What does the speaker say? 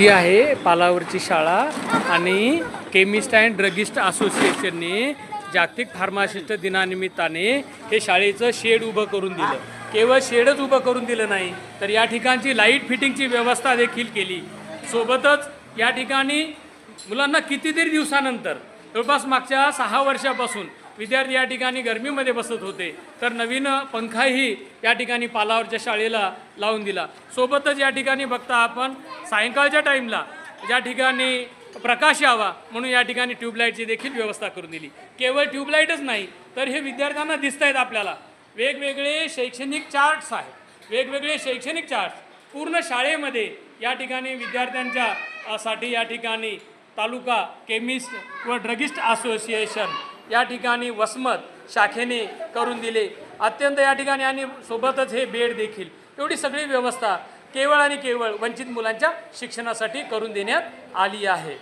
ही आहे पालावरची शाळा आणि केमिस्ट अँड ड्रगिस्ट असोसिएशनने जागतिक फार्मासिस्ट दिनानिमित्ताने हे शाळेचं शेड उभं करून दिलं. केवळ शेडच उभं करून दिलं नाही तर या ठिकाणची लाइट फिटिंगची व्यवस्था देखील केली. सोबतच या ठिकाणी मुलांना कितीतरी दिवसानंतर जवळपास मागच्या सहा वर्षापासून विद्यार्थी या ठिकाणी गरमीमध्ये बसत होते. तर नवीन पंखाही या ठिकाणी पालावरच्या शाळेला लावून दिला. सोबतच या ठिकाणी बघता आपण सायंकाळच्या टाईमला ज्या ठिकाणी प्रकाश यावा म्हणून या ठिकाणी ट्यूबलाईटची देखील व्यवस्था करून दिली. केवळ ट्यूबलाईटच नाही तर हे विद्यार्थ्यांना दिसत आहेत आपल्याला. वेगवेगळे शैक्षणिक चार्ट्स आहेत. वेगवेगळे शैक्षणिक चार्ट्स पूर्ण शाळेमध्ये या ठिकाणी विद्यार्थ्यांच्या साठी या ठिकाणी तालुका केमिस्ट व ड्रगिस्ट असोसिएशन या ठिकाणी वसमत शाखेने करून दिले. अत्यंत या ठिकाणी आणि सोबतच हे बेड देखील. एवढी सगळी व्यवस्था केवळ आणि केवळ वंचित मुलांच्या शिक्षणासाठी करून देण्यात आली आहे.